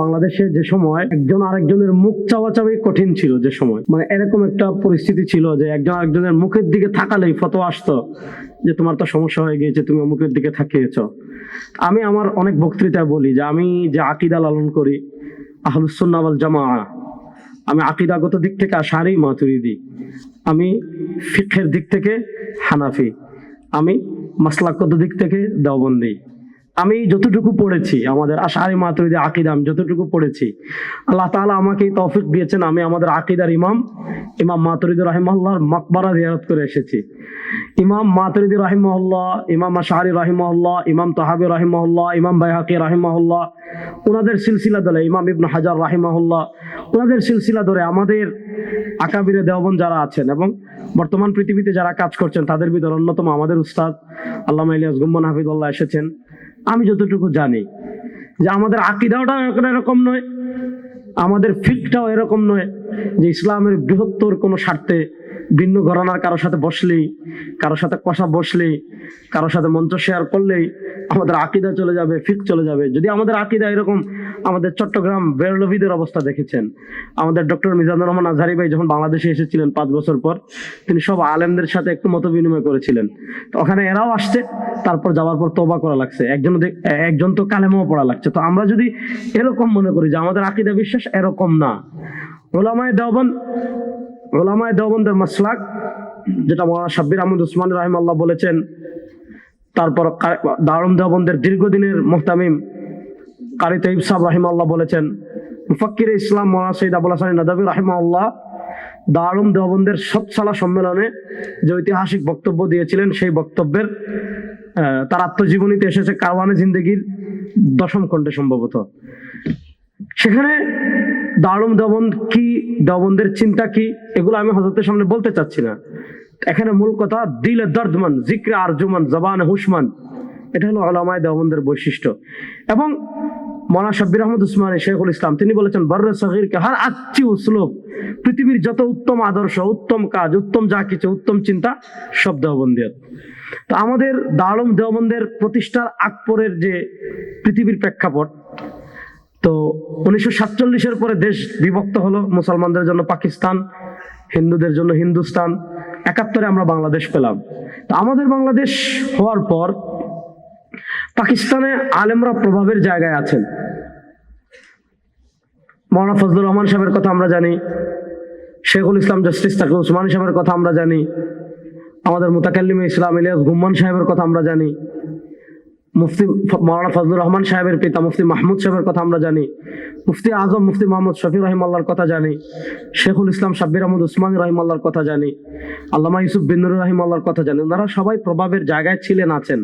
বাংলাদেশে যে সময় একজন আরেকজনের মুখ চাওয়াচাওয়ি কঠিন ছিল যে সময় মানে এরকম একটা পরিস্থিতি ছিল যে একজন আরেকজনের মুখের দিকে থাকালেই ফটো আসতো যে তোমার তো সমস্যা হয়ে গিয়েছে, তুমি মুখের দিকে থাকিয়েছ। আমি আমার অনেক বক্তৃতা বলি যে আমি যে আকিদা লালন করি আহলুসুন্নাওয়াল জামা আমি আকিদাগত দিক থেকে আশারি মাতুরিদি, আমি ফিকের দিক থেকে হানাফি, আমি মাসলাকগত দিক থেকে দেওবন্দি। আমি যতটুকু পড়েছি, আমাদের আশারি মাতুরিদি আকিদা আমি যতটুকু পড়েছি, আল্লাহ তাআলা আমাকে তৌফিক দিয়েছেন, আমি আমাদের আকিদার ইমাম ইমাম মাতুরিদি রহিমাল্লাহর মকবরা জিয়ারত করে এসেছি। ইমাম মাতুরিদি রহিমাল্লাহ ইমাম আশারি রহিমাল্লাহ ইমাম তাহাবি রহিমাল্লাহ ইমাম বাইহাকি রহিমাল্লাহ ওনাদের সিলসিলা ধরে ইমাম ইবনে হাজার রাহিমাহুল্লাহ ওনাদের সিলসিলা ধরে আমাদের আকাবিরে দেওবন যারা আছেন এবং বর্তমান পৃথিবীতে যারা কাজ করছেন, তাদের ভিতর অন্যতম আমাদের উস্তাদ আল্লামা ইলিয়াস গুম্মান হাফিদুল্লাহ এসেছেন। আমি যতটুকু জানি যে আমাদের আকিদাওটা এরকম নয়, আমাদের ফিকটাও এরকম নয় যে ইসলামের বৃহত্তর কোনো স্বার্থে ভিন্ন ঘরানার কারোর সাথে বসলেই, কারোর সাথে কষা বসলেই, কারোর সাথে মঞ্চ শেয়ার করলেই আমাদের আকিদা চলে যাবে, ফিক চলে যাবে। যদি আমাদের আকিদা এরকম, আমাদের চট্টগ্রাম বেরলভিদের অবস্থা দেখেছেন। আমাদের ডক্টর মিজানুর রহমান আজহারি ভাই যখন বাংলাদেশে এসেছিলেন পাঁচ বছর পর, তিনি সব আলেমদের সাথে একটু মত বিনিময় করেছিলেন। তো ওখানে এরাও আসছে, তারপর যাওয়ার পর তোবা করা লাগছে। একজন একজন তো কালেমাও পড়া লাগছে। তো আমরা যদি এরকম মনে করি যে আমাদের আকিদা বিশ্বাস এরকম না। ওলামায় দেওবন ওলামায় দেওবন্দের মাসলাক, যেটা মৌলানা সাব্বির আহমদ উসমান রাহিম আল্লাহ বলেছেন, তারপর দারুম দেওবন্দের দীর্ঘদিনের মোহতামিম কারি তৈব সাহ রাহিম আল্লাহ বলেছেন, মুফাক্কির ইসলাম মৌলানা সৈয়দ আবুল হাসান নাদাবি রাহিমা আল্লাহ দারুম দেওবন্দের সৎসালা সম্মেলনে যে ঐতিহাসিক বক্তব্য দিয়েছিলেন, সেই বক্তব্যের তার আত্মজীবনীতে এসেছে কারওয়ানে জিন্দগির দশম খণ্ডে সম্ভবত। সেখানে দারুম দেওবন্দ কি দেওবন্দের চিন্তা কি, এগুলো আমি হজরতের সামনে বলতে চাচ্ছি না। এখানে মূল কথা, দিলে দর্দমান জিক্রে আরজুমান জবান হুসমান এটা হলো আলামায় দেওবন্দের বৈশিষ্ট্য। এবং মৌলানা শাব্বির আহমদ উসমানী শেখুল ইসলাম, তিনি বলেছেন, বর্রে সহিরকে হার আচ্ছি উসলোক পৃথিবীর যত উত্তম আদর্শ, উত্তম কাজ, উত্তম যা কিছু, উত্তম চিন্তা, সব দেওবন্দের তো আমাদের দারুম দেওবন্দের প্রতিষ্ঠার আকবরের যে পৃথিবীর প্রেক্ষাপট তো উনিশশো সাতচল্লিশের পরে দেশ বিভক্ত হলো মুসলমানদের জন্য পাকিস্তান, হিন্দুদের জন্য হিন্দুস্তান, একাত্তরে আমরা বাংলাদেশ পেলাম। তো আমাদের বাংলাদেশ হওয়ার পর পাকিস্তানে আলেমরা প্রভাবের জায়গায় আছেন। মৌলানা ফজলুর রহমান সাহেবের কথা আমরা জানি, শেখুল ইসলাম জাস্টিস তাকে উসমান সাহেবের কথা আমরা জানি, আমাদের মুতাকাল্লিমে ইসলাম ইলিয়াস গুম্মান সাহেবের কথা আমরা জানি মুফতি মৌলানা ফজলুর রহমান সাহেবের পিতা মুফতি মাহমুদ সাহেবের কথা আমরা জানি। মুফতি আজম, মুফতি মোহাম্মদ শফি রহিমাল্লার কথা জানি। শেখুল ইসলাম সাব্বির আহমদ উসমান রহিমাল্লার কথা জানি। আল্লামা ইউসুফ বিন্দুর রহিমাল্লার কথা জানি। ওনারা সবাই প্রভাবের জায়গায় ছিলেন, আছেন।